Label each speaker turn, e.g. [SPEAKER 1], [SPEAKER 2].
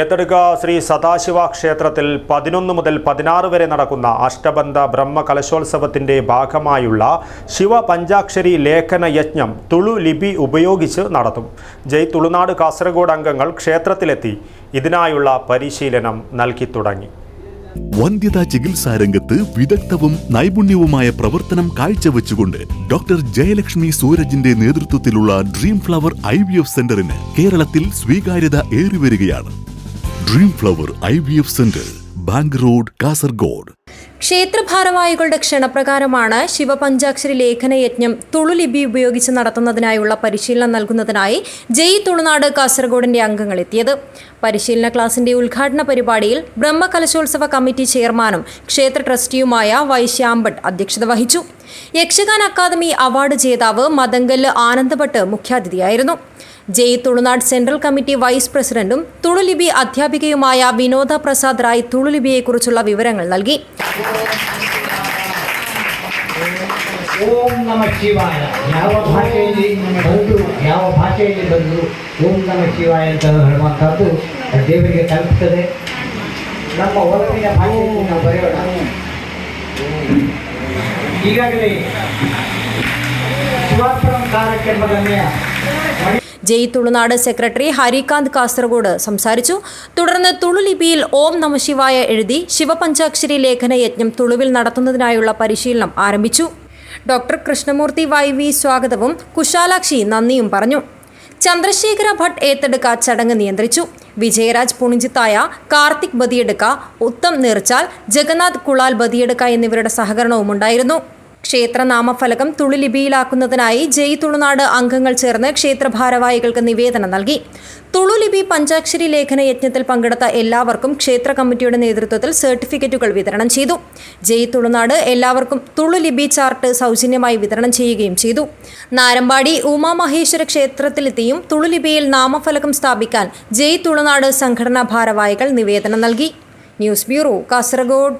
[SPEAKER 1] ഏത്തടുക്ക ശ്രീ സദാശിവ ക്ഷേത്രത്തിൽ പതിനൊന്ന് മുതൽ പതിനാറ് വരെ നടക്കുന്ന അഷ്ടബന്ധ ബ്രഹ്മ കലശോത്സവത്തിന്റെ ഭാഗമായുള്ള ശിവ പഞ്ചാക്ഷരി ലേഖന യജ്ഞം തുളു ലിപി ഉപയോഗിച്ച് നടത്തും. ജയ് തുളുനാട് കാസർഗോഡ് അംഗങ്ങൾ ക്ഷേത്രത്തിലെത്തി ഇതിനായുള്ള പരിശീലനം നൽകി തുടങ്ങി.
[SPEAKER 2] വന്ധ്യതാ ചികിത്സാ രംഗത്ത് വിദഗ്ധവും നൈപുണ്യവുമായ പ്രവർത്തനം കാഴ്ചവെച്ചുകൊണ്ട് ഡോക്ടർ ജയലക്ഷ്മി സൂരജിന്റെ നേതൃത്വത്തിലുള്ള ഡ്രീം ഫ്ലവർ ഐ സെന്ററിന് കേരളത്തിൽ സ്വീകാര്യത ഏറിവരികയാണ്. Dream flower I V F centre bank road Kasaragod
[SPEAKER 3] ക്ഷേത്രഭാരവാഹികളുടെ ക്ഷണപ്രകാരമാണ് ശിവപഞ്ചാക്ഷരി ലേഖന യജ്ഞം തുളുലിപി ഉപയോഗിച്ച് നടത്തുന്നതിനായുള്ള പരിശീലനം നൽകുന്നതിനായി ജയ് തുളുനാട് കാസർഗോഡിന്റെ അംഗങ്ങൾ എത്തിയത് പരിശീലന ക്ലാസിന്റെ ഉദ്ഘാടന പരിപാടിയിൽ ബ്രഹ്മകലശോത്സവ കമ്മിറ്റി ചെയർമാനും ക്ഷേത്ര ട്രസ്റ്റിയുമായ വൈ ശ്യാംഭട്ട് അധ്യക്ഷത വഹിച്ചു. യക്ഷഗാൻ അക്കാദമി അവാർഡ് ജേതാവ് മദങ്കല്ല് ആനന്ദഭട്ട് മുഖ്യാതിഥിയായിരുന്നു. Jai Tulunadu central committee vice പ്രസിഡന്റും തുളുലിപി അധ്യാപികയുമായ വിനോദ പ്രസാദ് റായ് തുളുലിപിയെക്കുറിച്ചുള്ള വിവരങ്ങൾ നൽകി
[SPEAKER 4] ಓಂ ನಮ ಶಿವಾಯ ಯಾವ ಭಾಷೆಯಲ್ಲಿ ಬಂದು ಯಾವ ಭಾಷೆಯಲ್ಲಿ ಬಂದು ಓಂ ನಮ ಶಿವಾಯ ಅಂತ ಹೇಳುವಂಥದ್ದು ದೇವರಿಗೆ ತಲುಪ್ತದೆ ನಮ್ಮ ಒಲವಿನ ಭಾಷೆಯಲ್ಲಿ ನಾವು ಬರೆಯೋಣ ಈಗಾಗಲೇ ಶಿವಾರ್ಪಣಂ ಕಾರ್ಯಕ್ರಮ ಗಮ್ಯ
[SPEAKER 3] ജയ് തുളുനാട് സെക്രട്ടറി ഹരികാന്ത് കാസർഗോഡ് സംസാരിച്ചു. തുടർന്ന് തുളുലിപിയിൽ ഓം നമശിവായ എഴുതി ശിവപഞ്ചാക്ഷരി ലേഖന യജ്ഞം തുളുവിൽ നടത്തുന്നതിനായുള്ള പരിശീലനം ആരംഭിച്ചു. ഡോക്ടർ കൃഷ്ണമൂർത്തി വൈ വി സ്വാഗതവും കുശാലാക്ഷി നന്ദിയും പറഞ്ഞു. ചന്ദ്രശേഖര ഭട്ട് ഏറ്റെടുക്ക ചടങ്ങ് നിയന്ത്രിച്ചു. വിജയരാജ് പുണിഞ്ചിത്തായ കാർത്തിക് ബദിയെടുക്ക ഉത്തം നീർച്ചാൽ ജഗന്നാഥ് കുളാൽ ബദിയെടുക്ക എന്നിവരുടെ സഹകരണവും ഉണ്ടായിരുന്നു ക്ഷേത്ര നാമഫലകം തുളുലിപിയിലാക്കുന്നതിനായി ജയ് തുളുനാട് അംഗങ്ങൾ ചേർന്ന് ക്ഷേത്രഭാരവാഹികൾക്ക് നിവേദനം നൽകി. തുളുലിപി പഞ്ചാക്ഷരി ലേഖന യജ്ഞത്തിൽ പങ്കെടുത്ത എല്ലാവർക്കും ക്ഷേത്ര കമ്മിറ്റിയുടെ നേതൃത്വത്തിൽ സർട്ടിഫിക്കറ്റുകൾ വിതരണം ചെയ്തു. ജയ് തുളുനാട് എല്ലാവർക്കും തുളുലിപി ചാർട്ട് സൗജന്യമായി വിതരണം ചെയ്യുകയും ചെയ്തു. നാരമ്പാടി ഉമാമഹേശ്വര ക്ഷേത്രത്തിലെത്തിയും തുളുലിപിയിൽ നാമഫലകം സ്ഥാപിക്കാൻ ജയ് തുളുനാട് സംഘടനാ ഭാരവാഹികൾ നിവേദനം നൽകി. News bureau Kasaragod.